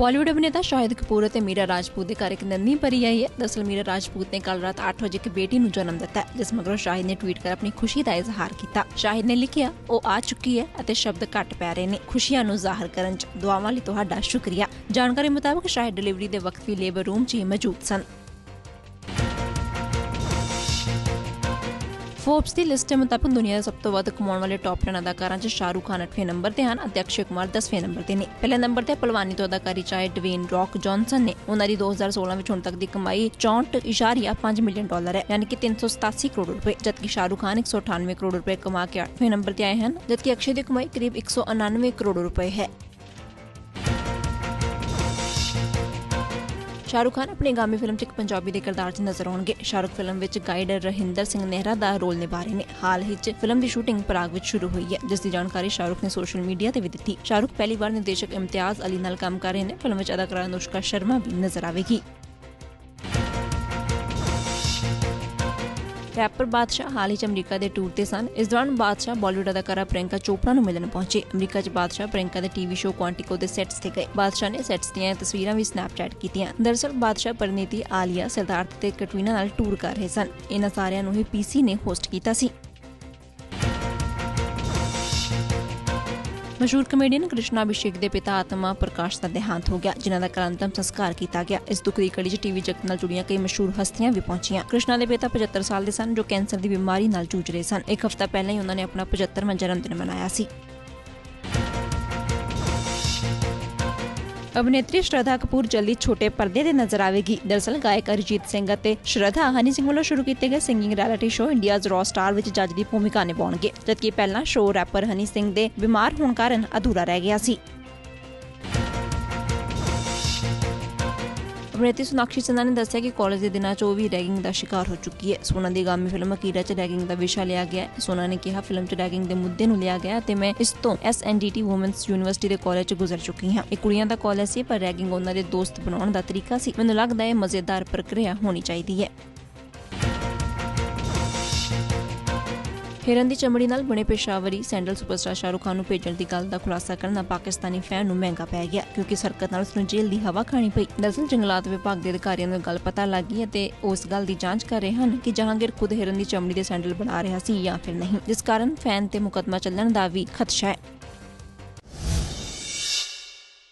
ਬਾਲੀਵੁੱਡ ਅਭਿਨੇਤਾ ਸ਼ਾਹਿਦ ਕਪੂਰ ਅਤੇ ਮੀਰਾ ਰਾਜਪੂਤ ਦੇ ਘਰ ਇੱਕ ਨੰਨੀ ਪਰੀ ਆਈ ਹੈ। ਦਰਅਸਲ ਮੀਰਾ ਰਾਜਪੂਤ ਨੇ ਕੱਲ ਰਾਤ 8 ਵਜੇ ਇੱਕ ਬੇਟੀ ਨੂੰ ਜਨਮ ਦਿੱਤਾ ਜਿਸ ਮਗਰੋਂ ਸ਼ਾਹਿਦ ਨੇ ਟਵੀਟ ਕਰ ਆਪਣੀ ਖੁਸ਼ੀ ਦਾ ਇਜ਼ਹਾਰ ਕੀਤਾ। ਸ਼ਾਹਿਦ ਨੇ ਲਿਖਿਆ, ਉਹ ਆ ਚੁੱਕੀ ਹੈ ਅਤੇ ਸ਼ਬਦ ਘੱਟ ਪੈ ਰਹੇ ਨੇ। ਖੁਸ਼ੀਆਂ ਨੂੰ ਜ਼ਾਹਰ ਕਰਨ 'ਚ ਦੁਆਵਾਂ ਲਈ ਤੁਹਾਡਾ ਸ਼ੁਕਰੀਆ। ਜਾਣਕਾਰੀ ਮੁਤਾਬਕ ਸ਼ਾਹਿਦ ਡਿਲੀਵਰੀ ਦੇ ਵਕਤ ਵੀ ਲੇਬਰ ਰੂਮ 'ਚ ਹੀ ਮੌਜੂਦ ਸਨ। ਫੋਰਬਸ ਦੀ ਲਿਸਟ ਦੇ ਮੁਤਾਬਕ ਦੁਨੀਆ ਦੇ ਸਭ ਤੋਂ ਵੱਧ ਕਮਾਉਣ ਵਾਲੇ ਟੌਪ 10 ਅਦਾਕਾਰਾਂ 'ਚ ਸ਼ਾਹਰੁਖ ਖਾਨ 8ਵੇਂ ਨੰਬਰ ਤੇ ਹਨ ਅਤੇ ਅਕਸ਼ੇ ਕੁਮਾਰ 10ਵੇਂ ਨੰਬਰ ਤੇ ਨੇ। ਪਹਿਲੇ ਨੰਬਰ ਤੇ ਪਹਿਲਵਾਨੀ ਤੋਂ ਅਦਾਕਾਰੀ ਚਾਹੇ ਡਵੇਨ ਰੌਕ ਜੌਨਸਨ ਨੇ। ਉਹਨਾਂ ਦੀ 2016 ਵਿੱਚ ਹੁਣ ਤੱਕ ਦੀ ਕਮਾਈ 64.5 ਮਿਲੀਅਨ ਡਾਲਰ ਹੈ, ਯਾਨੀ ਕਿ 387 ਕਰੋੜ ਰੁਪਏ, ਜਦਕਿ ਸ਼ਾਹਰੁਖ ਖਾਨ 198 ਕਰੋੜ ਰੁਪਏ ਕਮਾ ਕੇ 8ਵੇਂ ਨੰਬਰ ਤੇ ਆਏ ਹਨ, ਜਦਕਿ ਅਕਸ਼ੇ ਦੀ ਕਮਾਈ ਕਰੀਬ 199 ਕਰੋੜ ਰੁਪਏ ਹੈ। ਸ਼ਾਹਰੁਖ ਖਾਨ ਆਪਣੀ ਗਾਮੀ ਫਿਲਮ 'ਚ ਇੱਕ ਪੰਜਾਬੀ ਦੇ ਕਿਰਦਾਰ 'ਚ ਨਜ਼ਰ ਆਉਣਗੇ। ਸ਼ਾਹਰੁਖ ਫਿਲਮ ਵਿੱਚ ਗਾਈਡ ਰਹਿੰਦਰ ਸਿੰਘ ਨਹਿਰਾ ਦਾ ਰੋਲ ਨਿਭਾ ਰਹੇ ਨੇ। ਹਾਲ ਹੀ 'ਚ ਫਿਲਮ ਦੀ ਸ਼ੂਟਿੰਗ ਪ੍ਰਾਗ ਵਿੱਚ ਸ਼ੁਰੂ ਹੋਈ ਹੈ, ਜਿਸ ਦੀ ਜਾਣਕਾਰੀ ਸ਼ਾਹਰੁਖ ਨੇ ਸੋਸ਼ਲ ਮੀਡੀਆ ਤੇ ਵੀ ਦਿੱਤੀ। ਸ਼ਾਹਰੁਖ ਪਹਿਲੀ ਵਾਰ ਨਿਰਦੇਸ਼ਕ ਇਮਤਿਆਜ਼ ਅਲੀ ਨਾਲ ਕੰਮ ਕਰ ਰਹੇ ਨੇ। ਫਿਲਮ ਵਿੱਚ ਅਦਾਕਾਰਾ ਅਨੁਸ਼ਕਾ ਸ਼ਰਮਾ ਵੀ ਨਜ਼ਰ ਆਵੇਗੀ। ਰੈਪਰ ਬਾਦਸ਼ਾਹ ਹਾਲ ਹੀ 'ਚ ਅਮਰੀਕਾ ਦੇ ਟੂਰ ਤੇ ਸਨ। ਇਸ ਦੌਰਾਨ ਬਾਦਸ਼ਾਹ ਬਾਲੀਵੁੱਡ ਅਦਾਕਾਰਾ ਪ੍ਰਿਯੰਕਾ ਚੋਪੜਾ ਨੂੰ ਮਿਲਣ ਪਹੁੰਚੇ। ਅਮਰੀਕਾ 'ਚ ਬਾਦਸ਼ਾਹ ਪ੍ਰਿਯੰਕਾ ਦੇ ਟੀਵੀ ਸ਼ੋਅ ਕੁਆਂਟਿਕੋ ਦੇ ਸੈਟਸ ਤੇ ਗਏ। ਬਾਦਸ਼ਾਹ ਨੇ ਸੈਟਸ ਦੀਆਂ ਤਸਵੀਰਾਂ ਵੀ ਸਨੈਪਚੈਟ ਕੀਤੀਆਂ। ਦਰਅਸਲ ਬਾਦਸ਼ਾਹ ਪਰਨੀਤੀ ਆਲੀਆ ਸਿਧਾਰਥ ਤੇ ਕਟਵੀਨਾ ਨਾਲ ਟੂਰ ਕਰ ਰਹੇ ਸਨ। ਇਹਨਾਂ ਸਾਰਿਆਂ ਨੂੰ ਹੀ ਪੀਸੀ ਨੇ ਹੋਸਟ ਕੀਤਾ ਸੀ। ਮਸ਼ਹੂਰ ਕਮੇਡੀਅਨ ਕ੍ਰਿਸ਼ਨਾ ਅਭਿਸ਼ੇਕ ਦੇ ਪਿਤਾ ਆਤਮਾ ਪ੍ਰਕਾਸ਼ ਦਾ ਦੇਹਾਂਤ ਹੋ ਗਿਆ, ਜਿਨ੍ਹਾਂ ਦਾ ਕੱਲ੍ਹ ਅੰਤਮ ਸੰਸਕਾਰ ਕੀਤਾ ਗਿਆ। ਇਸ ਦੁੱਖ ਦੀ ਕੜੀ 'ਚ ਟੀਵੀ ਜਗਤ ਨਾਲ ਜੁੜੀਆਂ ਕਈ ਮਸ਼ਹੂਰ ਹਸਤੀਆਂ ਵੀ ਪਹੁੰਚੀਆਂ। ਕ੍ਰਿਸ਼ਨਾ ਦੇ ਪਿਤਾ 75 ਸਾਲ ਦੇ ਸਨ, ਜੋ ਕੈਂਸਰ ਦੀ ਬਿਮਾਰੀ ਨਾਲ ਜੂਝ ਰਹੇ ਸਨ। ਇੱਕ ਹਫ਼ਤਾ ਪਹਿਲਾਂ ਹੀ ਉਹਨਾਂ ਨੇ ਆਪਣਾ 75ਵਾਂ ਜਨਮ ਦਿਨ ਮਨਾਇਆ ਸੀ। ਅਭਿਨੇਤਰੀ ਸ਼ਰਧਾ ਕਪੂਰ ਜਲਦੀ ਛੋਟੇ ਪਰਦੇ ਤੇ ਨਜ਼ਰ ਆਵੇਗੀ। ਦਰਅਸਲ ਗਾਇਕ ਅਰਿਜੀਤ ਸਿੰਘ ਅਤੇ ਸ਼ਰਧਾ ਹਨੀ ਸਿੰਘ ਵੱਲੋਂ ਸ਼ੁਰੂ ਕੀਤੇ ਗਏ singing reality show India's raw star ਵਿੱਚ ਜੱਜ ਦੀ ਭੂਮਿਕਾ ਨਿਭਾਉਣਗੇ, ਜਦਕਿ ਪਹਿਲਾਂ ਸ਼ੋਅ ਰੈਪਰ ਹਨੀ ਸਿੰਘ ਦੇ ਬਿਮਾਰ ਹੋਣ ਕਾਰਨ ਅਧੂਰਾ ਰਹਿ ਗਿਆ ਸੀ। ਅਭਿਨੇਤਰੀ ਸੋਨਾਕਸ਼ੀ ਸਿੰਧਾ ਨੇ ਦੱਸਿਆ ਕਿ ਕਾਲਜ ਦੇ ਦਿਨਾਂ 'ਚ ਉਹ ਵੀ ਰੈਗਿੰਗ ਦਾ ਸ਼ਿਕਾਰ ਹੋ ਚੁੱਕੀ ਹੈ। ਸੋਨਾ ਦੀ ਗਾਮੀ ਫਿਲਮ ਅਕੀਰਾ 'ਚ ਰੈਗਿੰਗ ਦਾ ਵਿਸ਼ਾ ਲਿਆ ਗਿਆ ਹੈ। ਸੋਨਾ ਨੇ ਕਿਹਾ, ਫਿਲਮ 'ਚ ਰੈਗਿੰਗ ਦੇ ਮੁੱਦੇ ਨੂੰ ਲਿਆ ਗਿਆ ਤੇ ਮੈਂ ਇਸ ਤੋਂ ਐਸਐਨਡੀਟੀ ਔਮਨਸ ਯੂਨੀਵਰਸਿਟੀ ਦੇ ਕਾਲਜ 'ਚ ਗੁਜ਼ਰ ਚੁੱਕੀ ਹਾਂ। ਇਹ ਕੁੜੀਆਂ ਦਾ ਕਾਲਜ ਸੀ, ਪਰ ਰੈਗਿੰਗ ਉਹਨਾਂ ਦੇ ਦੋਸਤ ਬਣਾਉਣ ਦਾ ਤਰੀਕਾ ਸੀ। ਮੈਨੂੰ ਲੱਗਦਾ ਹੈ ਮਜ਼ੇਦਾਰ ਪ੍ਰਕਿਰਿਆ ਹੋਣੀ ਚਾਹੀਦੀ ਹੈ। ਹਿਰਨ ਦੀ ਚਮੜੀ ਨਾਲ ਬਣੇ ਪੇਸ਼ਾਵਰੀ ਸੈਂਡਲ ਸੁਪਰਸਟਾਰ ਸ਼ਾਹਰੁਖ ਖਾਨ ਨੂੰ ਭੇਜਣ ਦੀ ਗੱਲ ਦਾ ਖੁਲਾਸਾ ਕਰਨਾ ਪਾਕਿਸਤਾਨੀ ਫੈਨ ਨੂੰ ਮਹਿੰਗਾ ਪੈ ਗਿਆ, ਕਿਉਂਕਿ ਸਰਕਤ ਨਾਲ ਉਸਨੂੰ ਜੇਲ੍ਹ ਦੀ ਹਵਾ ਖਾਣੀ ਪਈ। ਦਰਅਸਲ ਜੰਗਲਾਤ ਵਿਭਾਗ ਦੇ ਅਧਿਕਾਰੀਆਂ ਨੂੰ ਗੱਲ ਪਤਾ ਲੱਗ ਗਈ ਅਤੇ ਉਸ ਗੱਲ ਦੀ ਜਾਂਚ ਕਰ ਰਹੇ ਹਨ ਕਿ ਜਹਾਂਗੀਰ ਖੁਦ ਹਿਰਨ ਦੀ ਚਮੜੀ ਦੇ ਸੈਂਡਲ ਬਣਾ ਰਿਹਾ ਸੀ ਜਾਂ ਫਿਰ ਨਹੀਂ, ਜਿਸ ਕਾਰਨ ਫੈਨ ਤੇ ਮੁਕੱਦਮਾ ਚੱਲਣ ਦਾ ਵੀ ਖਦਸ਼ਾ ਹੈ।